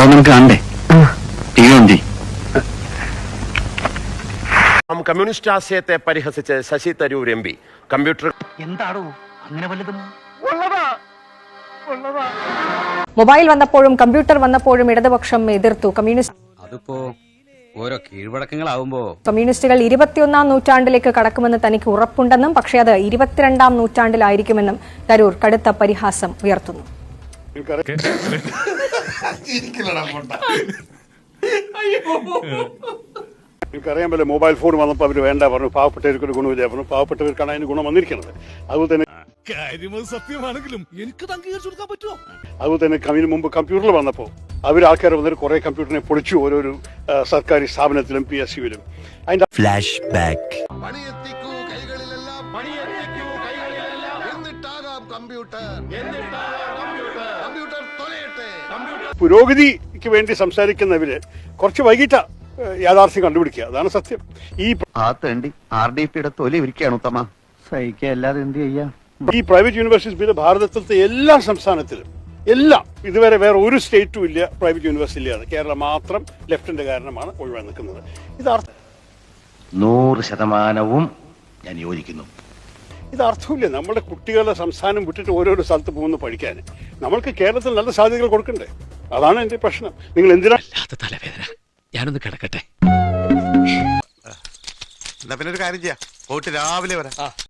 സംഭവം നമുക്ക് കാണണ്ടേ? ടി വി ഓൺ ചെയ്യ്. നാം കമ്മ്യൂണിസ്റ്റ് ആശയത്തെ പരിഹസിച്ച് Shashi Tharoor M P. Computer എന്താടോ അങ്ങനെ വല്ലതും മൊബൈൽ വന്നപ്പോഴും കമ്പ്യൂട്ടർ വന്നപ്പോഴും ഇടതുപക്ഷം എതിർത്തു. കമ്മ്യൂണിസ്റ്റ് അതിപ്പോ ഓരോ കീഴ്വഴക്കങ്ങളാവുമ്പോ കമ്മ്യൂണിസ്റ്റുകൾ ഇരുപത്തിയൊന്നാം നൂറ്റാണ്ടിലേക്ക് കടക്കുമെന്ന് തനിക്ക് ഉറപ്പുണ്ടെന്നും പക്ഷേ അത് ഇരുപത്തിരണ്ടാം നൂറ്റാണ്ടിലായിരിക്കുമെന്നും തരൂർ കടുത്ത പരിഹാസം ഉയർത്തുന്നു. എനിക്കറിയാൻ പറ്റില്ല മൊബൈൽ ഫോൺ വന്നപ്പോൾ അവർ വേണ്ട പറഞ്ഞു പാവപ്പെട്ടവർക്ക് ഒരു ഗുണമില്ല പറഞ്ഞു പാവപ്പെട്ടവർക്കാണ് അതിന് ഗുണം വന്നിരിക്കുന്നത്. അതുപോലെ തന്നെ കാര്യം സത്യമാണെങ്കിലും എനിക്ക് അംഗീകരിച്ചു കൊടുക്കാൻ പറ്റുമോ? അതുപോലെ തന്നെ കമ്മിന് മുമ്പ് കമ്പ്യൂട്ടറിൽ വന്നപ്പോൾ അവർ ആൾക്കാർ വന്നിട്ട് കുറെ കമ്പ്യൂട്ടറിനെ പൊളിച്ചു ഓരോരു സർക്കാർ സ്ഥാപനത്തിലും പി എസ് സിയിലും അതിന്റെ ഫ്ലാഷ് ബാക്ക് കമ്പ്യൂട്ടർ. കമ്പ്യൂട്ടർ പുരോഗതിക്ക് വേണ്ടി സംസാരിക്കുന്നവര് കുറച്ച് വൈകിട്ട യാഥാർത്ഥ്യം കണ്ടുപിടിക്കുക. അതാണ് സത്യം. ഈ ആ തേണ്ടി ആർ ഡി പിയുടെ തൊലി ഇരിക്കുകയാണ് ഉത്തമ. സഹിക്കല്ലാതെ എന്ത് ചെയ്യാ? ഈ പ്രൈവറ്റ് യൂണിവേഴ്സിറ്റീസ് ബില്ല് ഭാരതത്തിലത്തെ എല്ലാ സംസ്ഥാനത്തിലും എല്ലാം ഇതുവരെ വേറെ ഒരു സ്റ്റേറ്റും ഇല്ല പ്രൈവറ്റ് യൂണിവേഴ്സിറ്റി ഇല്ലാതെ. കേരളം മാത്രം ലെഫ്റ്റിന്റെ കാരണമാണ് ഒഴിവാൻ നിൽക്കുന്നത്. ഇത് അർത്ഥ- നൂറ് ശതമാനവും ഞാൻ യോജിക്കുന്നു. ഇത് അർത്ഥമില്ല നമ്മുടെ കുട്ടികളുടെ സംസ്ഥാനം വിട്ടിട്ട് ഓരോരോ സ്ഥലത്ത് പോകുന്നു പഠിക്കാൻ. നമ്മൾക്ക് കേരളത്തിൽ നല്ല സാധ്യതകൾ കൊടുക്കണ്ടേ? അതാണ് എന്റെ പ്രശ്നം. നിങ്ങൾ എന്തിനാ തലവേദന. ഞാനൊന്ന് കിടക്കട്ടെ. എന്നാ പിന്നെ ഒരു കാര്യം ചെയ്യാം. പോയിട്ട് രാവിലെ വരാം.